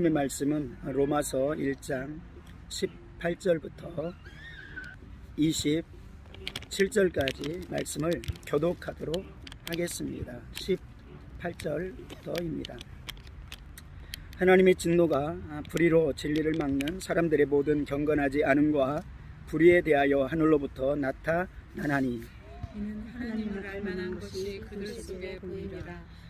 하나님의 말씀은 로마서 1장 18절부터 27절까지 말씀을 교독하도록 하겠습니다. 18절부터입니다. 하나님의 진노가 불의로 진리를 막는 사람들의 모든 경건하지 않음과 불의에 대하여 하늘로부터 나타나나니 이는 하나님을 알만한 것이 그들 속에 보이리라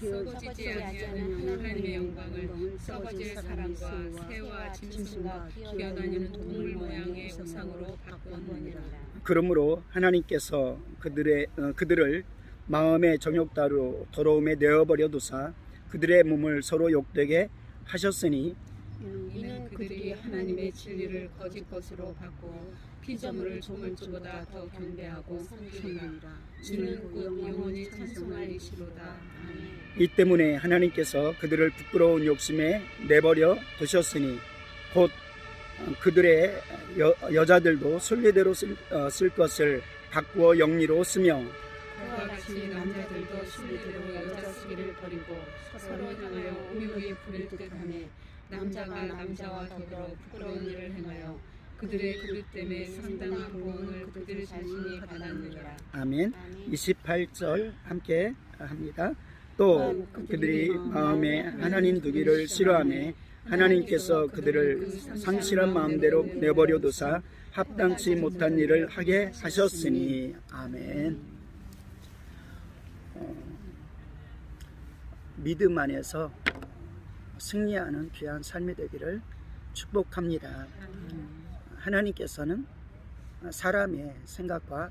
썩어지지 아니하는 하나님의 영광을 썩어질 사람과 새와 짐승과 기어다니는 동물 모양의 우상으로 바꾸었느니라 그러므로 하나님께서 그들의 어, 그들을 마음의 정욕다로 더러움에 내어버려 두사 그들의 몸을 서로 욕되게 하셨으니 이는 그들이 하나님의 진리를 거짓 것으로 바꾸어 피조물을 조물주보다 더 경배하고 섬기리라. 이는 곧 영원히 찬송할 이시로다. 아멘. 이 때문에 하나님께서 그들을 부끄러운 욕심에 내버려 두셨으니 곧 어, 그들의 여, 여자들도 순리대로 쓸, 어, 쓸 것을 바꾸어 영리로 쓰며 그와 같이 남자들도 순리대로 여자 쓰기를 버리고 서로 향하여 음욕이 부릴 듯하며 남자가 남자와 더불어 부끄러운 일을 행하여 그들의 그릇 때문에 상당한 보응을 그들 자신이 받았느니라. 아멘. 28절 함께 합니다 또 그들이 마음에 하나님 두기를 싫어하며 하나님께서 그들을 상실한 마음대로 내버려 두사 합당치 못한 일을 하게 하셨으니 아멘 어, 믿음 안에서 승리하는 귀한 삶이 되기를 축복합니다. 하나님께서는 사람의 생각과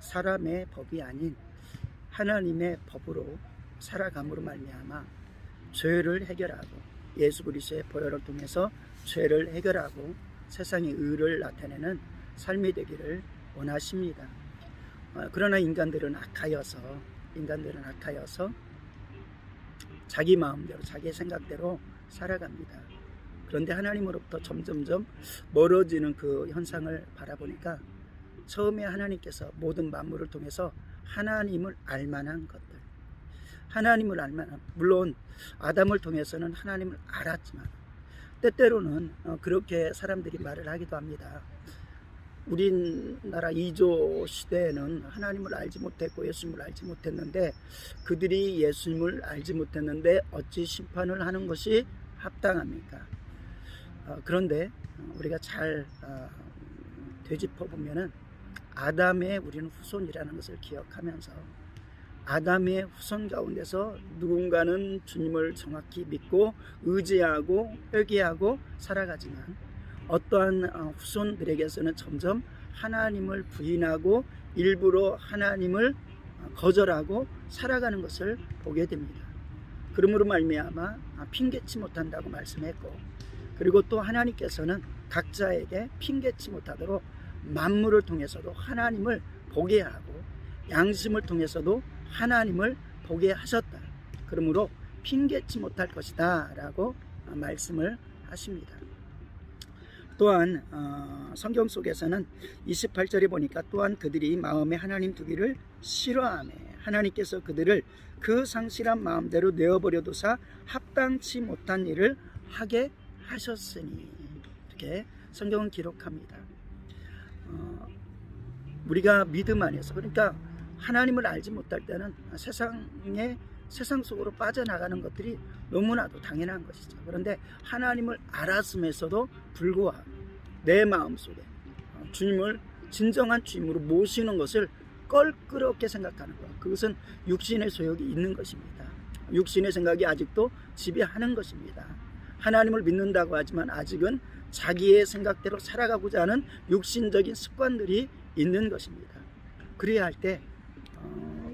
사람의 법이 아닌 하나님의 법으로 살아감으로 말미암아 죄를 해결하고 예수 그리스도의 보혈을 통해서 죄를 해결하고 세상의 의를 나타내는 삶이 되기를 원하십니다. 어, 그러나 인간들은 악하여서 인간들은 악하여서 자기 마음대로 자기 생각대로 살아갑니다. 그런데 하나님으로부터 점점점 멀어지는 그 현상을 바라보니까 처음에 하나님께서 모든 만물을 통해서 하나님을 알만한 것들 하나님을 알만한 물론 아담을 통해서는 하나님을 알았지만 때때로는 어, 그렇게 사람들이 말을 하기도 합니다. 우리나라 이조 시대에는 하나님을 알지 못했고 예수님을 알지 못했는데 그들이 예수님을 알지 못했는데 어찌 심판을 하는 것이 합당합니까? 어, 그런데 우리가 잘 어, 되짚어 보면은 아담의 우리는 후손이라는 것을 기억하면서 아담의 후손 가운데서 누군가는 주님을 정확히 믿고 의지하고 회개하고 살아가지만 어떠한 어, 후손들에게서는 점점 하나님을 부인하고 일부러 하나님을 어, 거절하고 살아가는 것을 보게 됩니다. 그러므로 말미암아 아, 핑계치 못한다고 말씀했고 그리고 또 하나님께서는 각자에게 핑계치 못하도록 만물을 통해서도 하나님을 보게 하고 양심을 통해서도 하나님을 보게 하셨다. 그러므로 핑계치 못할 것이다 라고 말씀을 하십니다. 또한 어, 성경 속에서는 28절에 보니까 또한 그들이 마음에 하나님 두기를 싫어하며 하나님께서 그들을 그 상실한 마음대로 내어버려 두사 합당치 못한 일을 하게 하셨으니 이렇게 성경은 기록합니다. 어, 우리가 믿음 안에서 그러니까 하나님을 알지 못할 때는 세상에 세상 속으로 빠져나가는 것들이 너무나도 당연한 것이죠. 그런데 하나님을 알았음에서도 불구하고 내 마음속에 주님을 진정한 주님으로 모시는 것을 껄끄럽게 생각하는 것. 그것은 육신의 소욕이 있는 것입니다. 육신의 생각이 아직도 지배하는 것입니다. 하나님을 믿는다고 하지만 아직은 자기의 생각대로 살아가고자 하는 육신적인 습관들이 있는 것입니다. 그래야 할때 어,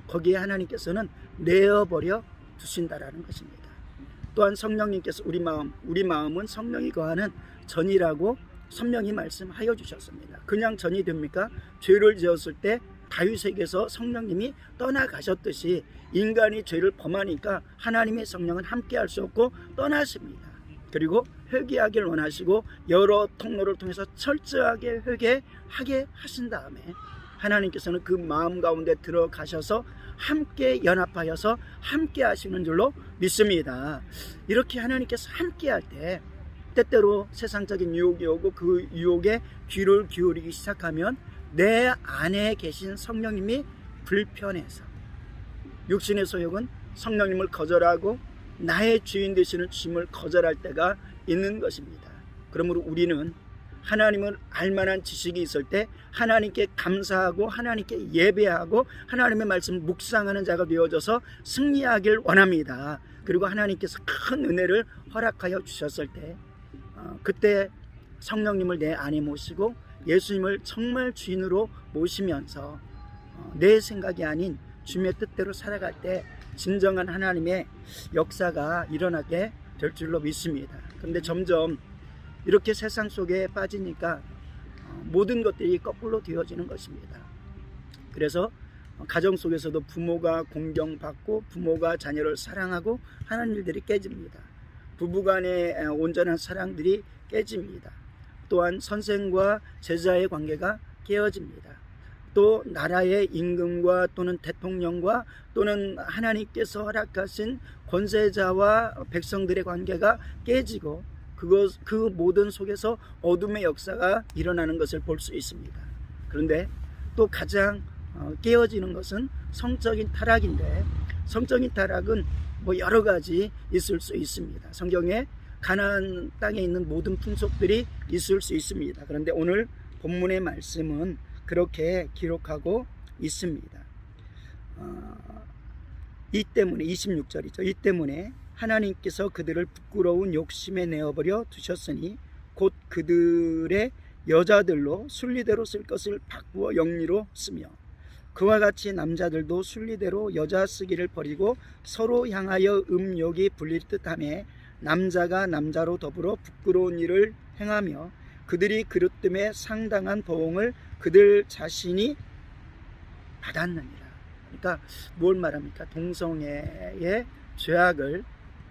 거기에 하나님께서는 내어버려 두신다라는 것입니다. 또한 성령님께서 우리 마음, 우리 마음은 성령이 거하는 전이라고 성령이 말씀하여 주셨습니다. 그냥 전이 됩니까? 죄를 지었을 때 다윗에게서 성령님이 떠나가셨듯이 인간이 죄를 범하니까 하나님의 성령은 함께할 수 없고 떠나십니다. 그리고 회개하기를 원하시고 여러 통로를 통해서 철저하게 회개하게 하신 다음에 하나님께서는 그 마음 가운데 들어가셔서 함께 연합하여서 함께 하시는 줄로 믿습니다. 이렇게 하나님께서 함께 할 때 때때로 세상적인 유혹이 오고 그 유혹에 귀를 기울이기 시작하면 내 안에 계신 성령님이 불편해서 육신의 소욕은 성령님을 거절하고 나의 주인 되시는 주님을 거절할 때가 있는 것입니다. 그러므로 우리는 하나님을 알만한 지식이 있을 때 하나님께 감사하고 하나님께 예배하고 하나님의 말씀을 묵상하는 자가 되어져서 승리하길 원합니다. 그리고 하나님께서 큰 은혜를 허락하여 주셨을 때 어, 그때 성령님을 내 안에 모시고 예수님을 정말 주인으로 모시면서 어, 내 생각이 아닌 주님의 뜻대로 살아갈 때 진정한 하나님의 역사가 일어나게 될 줄로 믿습니다. 그런데 점점 이렇게 세상 속에 빠지니까 어, 모든 것들이 거꾸로 되어지는 것입니다. 그래서 어, 가정 속에서도 부모가 공경받고 부모가 자녀를 사랑하고 하는 일들이 깨집니다. 부부간의 에, 온전한 사랑들이 깨집니다. 또한 선생과 제자의 관계가 깨어집니다. 또 나라의 임금과 또는 대통령과 또는 하나님께서 허락하신 권세자와 백성들의 관계가 깨지고 그것 그 모든 속에서 어둠의 역사가 일어나는 것을 볼 수 있습니다. 그런데 또 가장 어, 깨어지는 것은 성적인 타락인데 성적인 타락은 뭐 여러 가지 있을 수 있습니다. 성경에 가나안 땅에 있는 모든 풍속들이 있을 수 있습니다. 그런데 오늘 본문의 말씀은 그렇게 기록하고 있습니다. 어, 이 때문에 26절이죠. 이 때문에 하나님께서 그들을 부끄러운 욕심에 내어버려 두셨으니 곧 그들의 여자들로 순리대로 쓸 것을 바꾸어 영리로 쓰며 그와 같이 남자들도 순리대로 여자 쓰기를 버리고 서로 향하여 음욕이 불릴 듯하며 남자가 남자로 더불어 부끄러운 일을 행하며 그들이 그릇됨에 상당한 보응을 그들 자신이 받았느니라. 그러니까 뭘 말합니까? 동성애의 죄악을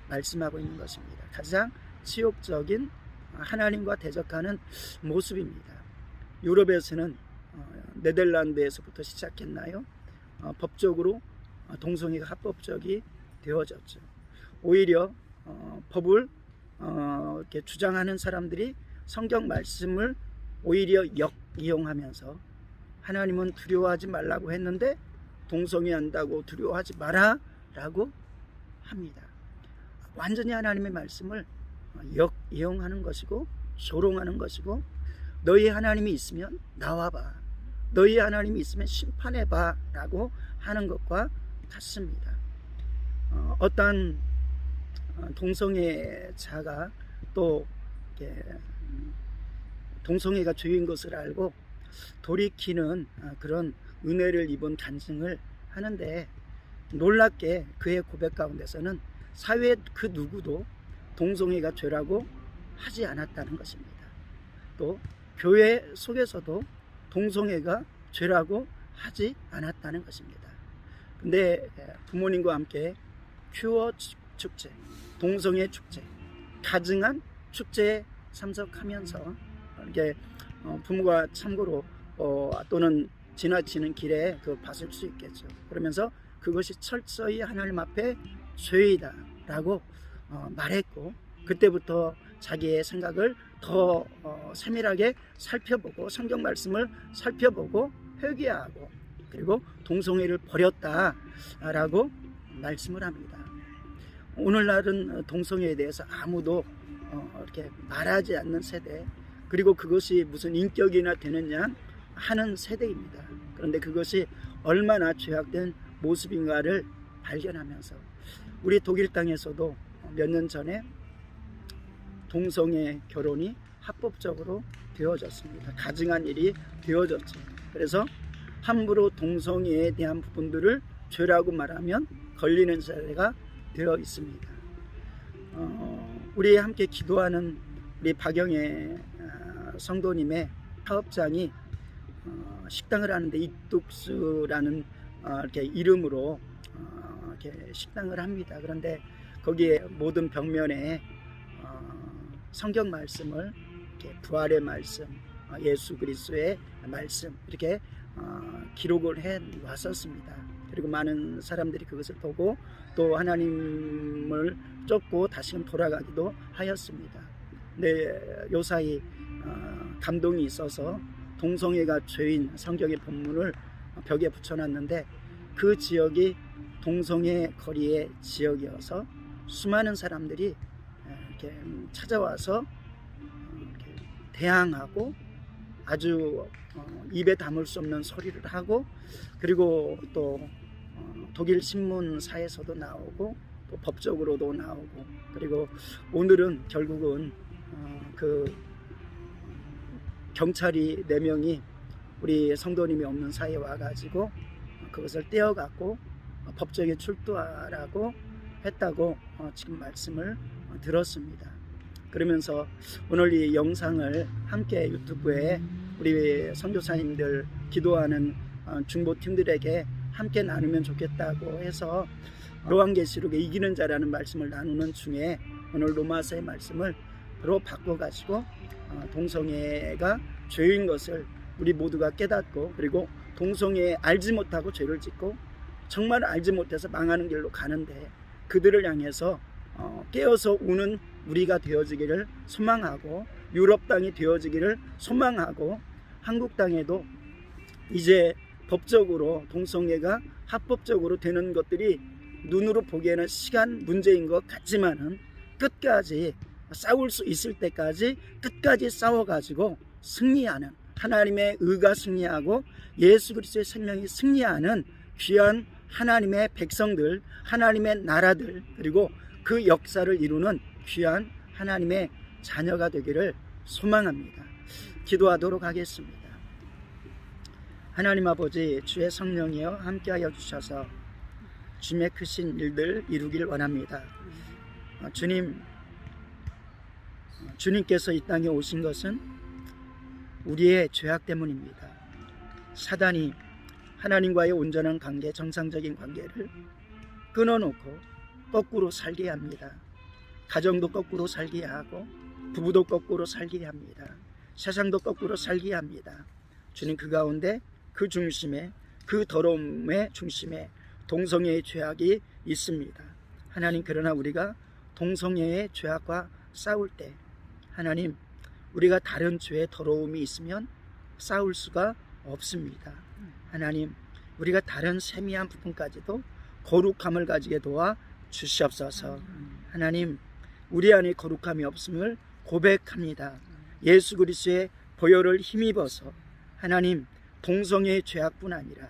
말씀하고 있는 것입니다. 가장 치욕적인 하나님과 대적하는 모습입니다. 유럽에서는 어, 네덜란드에서부터 시작했나요? 어, 법적으로 어, 동성애가 합법적이 되어졌죠. 오히려 어, 법을 어, 이렇게 주장하는 사람들이 성경 말씀을 오히려 역이용하면서 하나님은 두려워하지 말라고 했는데 동성애 한다고 두려워하지 마라라고 합니다. 완전히 하나님의 말씀을 역이용하는 것이고 조롱하는 것이고 너희 하나님이 있으면 나와봐. 너희 하나님이 있으면 심판해봐 라고 하는 것과 같습니다. 어, 어떤 동성애자가 또 이렇게 동성애가 죄인 것을 알고 돌이키는 아, 그런 은혜를 입은 간증을 하는데 놀랍게 그의 고백 가운데서는 사회 그 누구도 동성애가 죄라고 하지 않았다는 것입니다. 또 교회 속에서도 동성애가 죄라고 하지 않았다는 것입니다. 근데 부모님과 함께 큐어 축제, 동성애 축제, 가증한 축제에 참석하면서 이렇게 어, 부모가 참고로 어, 또는 지나치는 길에 그 봤을 수 있겠죠. 그러면서 그것이 철저히 하나님 앞에 죄이다 라고 어, 말했고 그때부터 자기의 생각을 더 어, 세밀하게 살펴보고 성경 말씀을 살펴보고 회개하고 그리고 동성애를 버렸다라고 말씀을 합니다. 오늘날은 동성애에 대해서 아무도 어, 이렇게 말하지 않는 세대 그리고 그것이 무슨 인격이나 되느냐 하는 세대입니다. 그런데 그것이 얼마나 죄악된 모습인가를 발견하면서 우리 독일 땅에서도 몇 년 전에 동성애 결혼이 합법적으로 되어졌습니다. 가증한 일이 되어졌죠. 그래서 함부로 동성애에 대한 부분들을 죄라고 말하면 걸리는 사례가 되어 있습니다. 어, 우리 함께 기도하는 우리 박영애 어, 성도님의 사업장이 어, 식당을 하는데 이뚝수라는 어, 이렇게 이름으로 어, 이렇게 식당을 합니다. 그런데 거기에 모든 벽면에 어, 성경 말씀을 부활의 말씀, 어, 예수 그리스도의 말씀 이렇게 어, 기록을 해 왔었습니다. 그리고 많은 사람들이 그것을 보고 또 하나님을 쫓고 다시금 돌아가기도 하였습니다. 근데 요사이 어, 감동이 있어서 동성애가 죄인 성경의 본문을 벽에 붙여놨는데 그 지역이 동성애 거리의 지역이어서 수많은 사람들이 이렇게 찾아와서 이렇게 대항하고 아주 어, 입에 담을 수 없는 소리를 하고 그리고 또 어, 독일 신문사에서도 나오고 또 법적으로도 나오고 그리고 오늘은 결국은 어, 그 경찰이 네 명이 우리 성도님이 없는 사이에 와가지고 그것을 떼어갖고 법정에 출두하라고 했다고 어, 지금 말씀을 어, 들었습니다. 그러면서 오늘 이 영상을 함께 유튜브에 우리 선교사님들 기도하는 어, 중보팀들에게 함께 나누면 좋겠다고 해서 로한계시록에 이기는 자라는 말씀을 나누는 중에 오늘 로마서의 말씀을 로 바꿔가지고 어, 동성애가 죄인 것을 우리 모두가 깨닫고 그리고 동성애 알지 못하고 죄를 짓고 정말 알지 못해서 망하는 길로 가는데 그들을 향해서 어, 깨어서 우는 우리가 되어지기를 소망하고 유럽 땅이 되어지기를 소망하고 한국 땅에도 이제 법적으로 동성애가 합법적으로 되는 것들이 눈으로 보기에는 시간 문제인 것 같지만은 끝까지 싸울 수 있을 때까지 끝까지 싸워가지고 승리하는 하나님의 의가 승리하고 예수 그리스도의 생명이 승리하는 귀한 하나님의 백성들, 하나님의 나라들 그리고 그 역사를 이루는 귀한 하나님의 자녀가 되기를 소망합니다. 기도하도록 하겠습니다. 하나님 아버지 주의 성령이여 함께하여 주셔서 주님의 크신 일들 이루길 원합니다. 어, 주님, 어, 주님께서 이 땅에 오신 것은 우리의 죄악 때문입니다. 사단이 하나님과의 온전한 관계, 정상적인 관계를 끊어놓고 거꾸로 살게 합니다. 가정도 거꾸로 살게 하고 부부도 거꾸로 살게 합니다. 세상도 거꾸로 살게 합니다. 주님 그 가운데 그 중심에 그 더러움의 중심에 동성애의 죄악이 있습니다. 하나님 그러나 우리가 동성애의 죄악과 싸울 때 하나님 우리가 다른 죄의 더러움이 있으면 싸울 수가 없습니다. 하나님 우리가 다른 세미한 부분까지도 거룩함을 가지게 도와 주시옵소서. 하나님 우리 안에 거룩함이 없음을 고백합니다. 예수 그리스도의 보혈을 힘입어서 하나님 동성애의 죄악뿐 아니라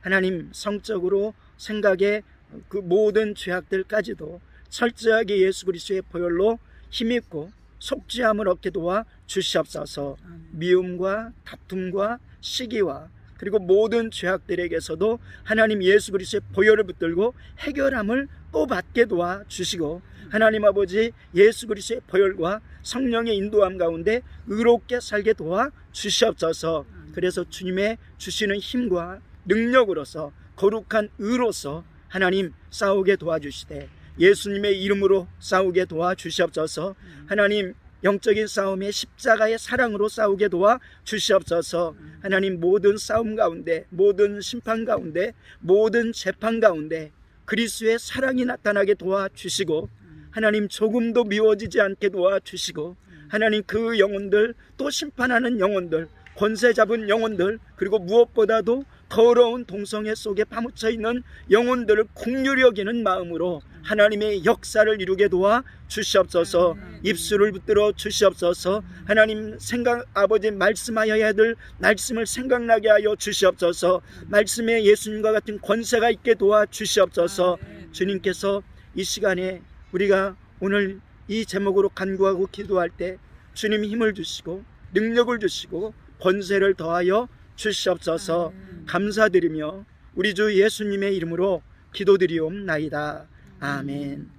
하나님 성적으로 생각의 그 모든 죄악들까지도 철저하게 예수 그리스도의 보혈로 힘입고 속죄함을 얻게 도와 주시옵소서. 미움과 다툼과 시기와 그리고 모든 죄악들에게서도 하나님 예수 그리스도의 보혈을 붙들고 해결함을 또 받게 도와 주시고 하나님 아버지 예수 그리스도의 보혈과 성령의 인도함 가운데 의롭게 살게 도와 주시옵소서. 그래서 주님의 주시는 힘과 능력으로서 거룩한 의로서 하나님 싸우게 도와주시되 예수님의 이름으로 싸우게 도와주시옵소서. 하나님 영적인 싸움에 십자가의 사랑으로 싸우게 도와 주시옵소서. 하나님 모든 싸움 가운데 모든 심판 가운데 모든 재판 가운데 그리스도의 사랑이 나타나게 도와 주시고 하나님 조금도 미워지지 않게 도와 주시고 하나님 그 영혼들 또 심판하는 영혼들 권세 잡은 영혼들 그리고 무엇보다도 더러운 동성애 속에 파묻혀 있는 영혼들을 국률히 여기는 마음으로 하나님의 역사를 이루게 도와 주시옵소서. 입술을 붙들어 주시옵소서. 하나님 생각 아버지 말씀하여야 될 말씀을 생각나게 하여 주시옵소서. 말씀에 예수님과 같은 권세가 있게 도와 주시옵소서. 주님께서 이 시간에 우리가 오늘 이 제목으로 간구하고 기도할 때 주님 힘을 주시고 능력을 주시고 권세를 더하여 주시옵소서 감사드리며 우리 주 예수님의 이름으로 기도드리옵나이다. 아멘.